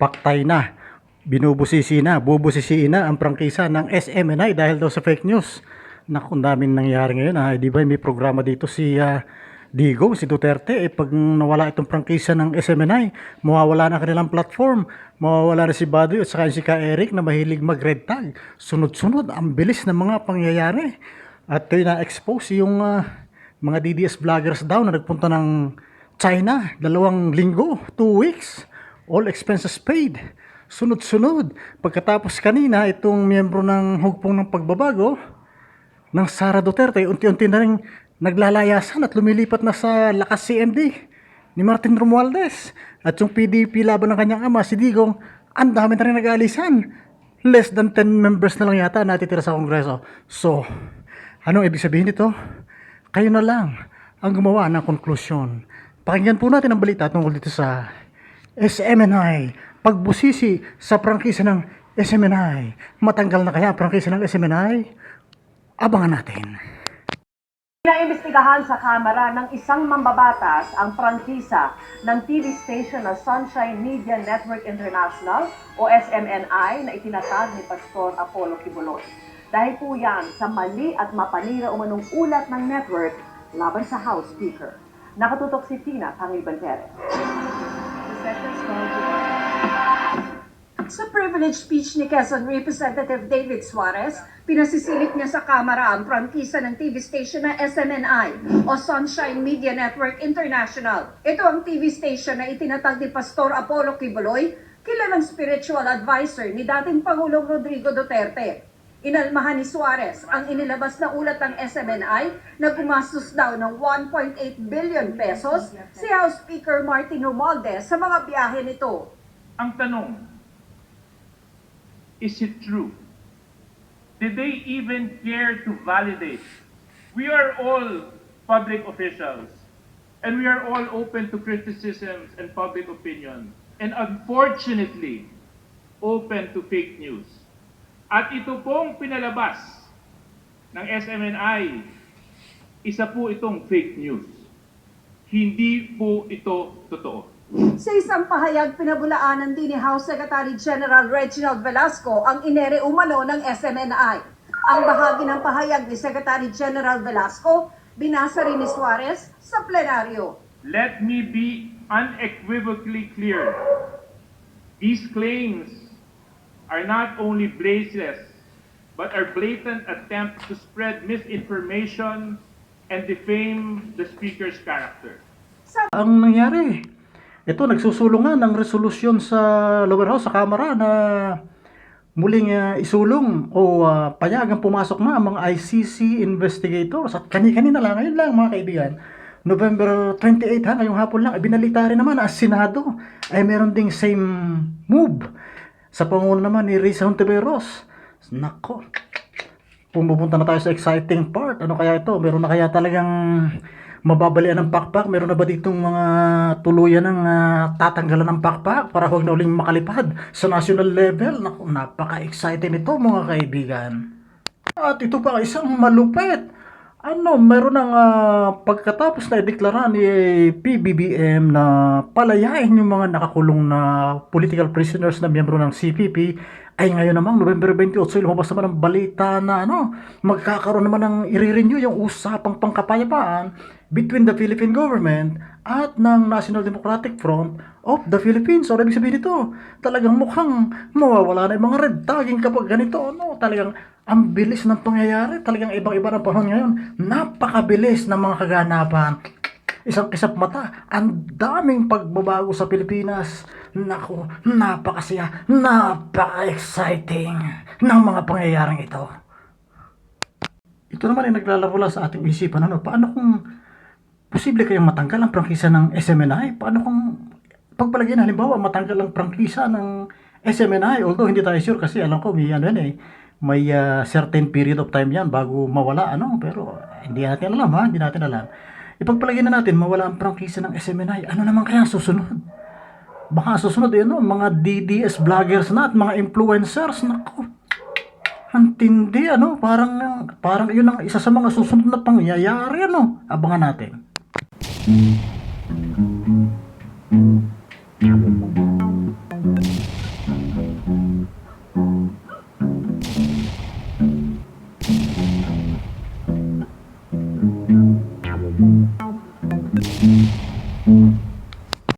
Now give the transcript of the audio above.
paktay na, binubusisi na, bubusisiin na ang prangkisa ng SMNI dahil daw sa fake news. Naku, daming nangyari ngayon. Ha? Di ba may programa dito si ah, Digo, si Duterte, eh, pag nawala itong prangkisa ng SMNI, mawawala na kanilang platform, mawawala na si Badoy at saka si Ka Eric na mahilig mag-red tag. Sunod-sunod, ang bilis ng mga pangyayari. At ito na-expose yung ah, mga DDS vloggers daw na nagpunta ng China, dalawang linggo, two weeks, all expenses paid. Sunod-sunod. Pagkatapos kanina, itong miyembro ng hugpong ng pagbabago, ng Sara Duterte, unti-unti na rin naglalayasan at lumilipat na sa lakas CMD ni Martin Romualdez. At yung PDP laban ng kanyang ama, si Digong, ang dami na rin nag-aalisan. Less than 10 members na lang yata natitira sa Kongreso. So, anong ibig sabihin nito? Kayo na lang ang gumawa ng konklusyon. Pakinggan po natin ang balita tungkol dito sa SMNI. Pagbusisi sa prangkisa ng SMNI. Matanggal na kaya ang prangkisa ng SMNI? Abangan natin. Pinaimbestigahan sa kamera ng isang mambabatas ang prangkisa ng TV station na Sunshine Media Network International o SMNI na itinatag ni Pastor Apollo Kibuloy. Dahil po yan sa mali at mapanira umanong ulat ng network laban sa House Speaker. Nakatutok si Tina Pangiliban Perez. Privilege speech ni Quezon Representative David Suarez, pinasisilip niya sa Kamara ang prangkisa ng TV station na SMNI o Sunshine Media Network International. Ito ang TV station na itinatag ni Pastor Apollo Kibuloy, kilalang spiritual advisor ni dating Pangulong Rodrigo Duterte. Inalmahan ni Suarez ang inilabas na ulat ng SMNI na gumastos daw ng 1.8 billion pesos si House Speaker Martin Romualdez sa mga biyahe nito. Ang tanong, is it true? Did they even care to validate? We are all public officials, and we are all open to criticisms and public opinion, and unfortunately, open to fake news. At ito pong pinalabas ng SMNI, isa po itong fake news. Hindi po ito totoo. Sa isang pahayag, pinabulaanan din ni House Secretary General Reginald Velasco ang inere umano ng SMNI. Ang bahagi ng pahayag ni Secretary General Velasco, binasa rin ni Suarez sa plenaryo. Let me be unequivocally clear. These claims are not only baseless, but are blatant attempts to spread misinformation and defame the speaker's character. Ang nangyari, ito nagsusulungan ng resolusyon sa lower house, sa kamara na muling ah, isulong o uh, payagang pumasok na ang mga ICC investigators at kani-kanina lang, ngayon lang mga kaibigan. November 28 ha, ngayong hapon lang, ibinalita rin naman ang Senado ay meron ding same move sa pangulo naman ni Risa Hontiveros. Nako, pumupunta na tayo sa exciting part. Ano kaya ito? Meron na kaya talagang mababalian ng pakpak? Meron na ba ditong mga tuluyan ng ah, tatanggalan ng pakpak para huwag na uling makalipad sa national level? Naku, napaka-exciting ito mga kaibigan. At ito pa isang malupit. Ano, meron ng ah, pagkatapos na ideklara ni PBBM na palayain yung mga nakakulong na political prisoners na miyembro ng CPP ay ngayon namang November 28 lumabas naman ang balita na ano, magkakaroon naman ng i-renew yung usapang pangkapayapaan between the Philippine government at ng National Democratic Front of the Philippines. So, ibig sabihin nito, talagang mukhang mawawala na yung mga red tagging kapag ganito. Ano, talagang ang bilis ng pangyayari. Talagang ibang-iba ng panahon ngayon. Napakabilis ng mga kaganapan. Isang kisap mata. Ang daming pagbabago sa Pilipinas. Naku, napakasaya, napaka-exciting ng mga pangyayaring ito. Ito naman ay naglalaro lang sa ating isipan. Ano, paano kung posible kayang matanggal ang prangkisa ng SMNI? Paano kung pagpalagyan halimbawa matanggal ang prangkisa ng SMNI? Although hindi tayo sure kasi alam ko may ano yan eh, may ah, certain period of time yan bago mawala ano pero hindi natin alam ha, hindi natin alam. Ipagpalagyan na natin mawala ang prangkisa ng SMNI. Ano naman kaya susunod? Baka susunod eh, no? mga DDS vloggers na at mga influencers. Naku, ang tindi, ano? Parang, parang yun ang isa sa mga susunod na pangyayari, ano? Abangan natin. 음. 음.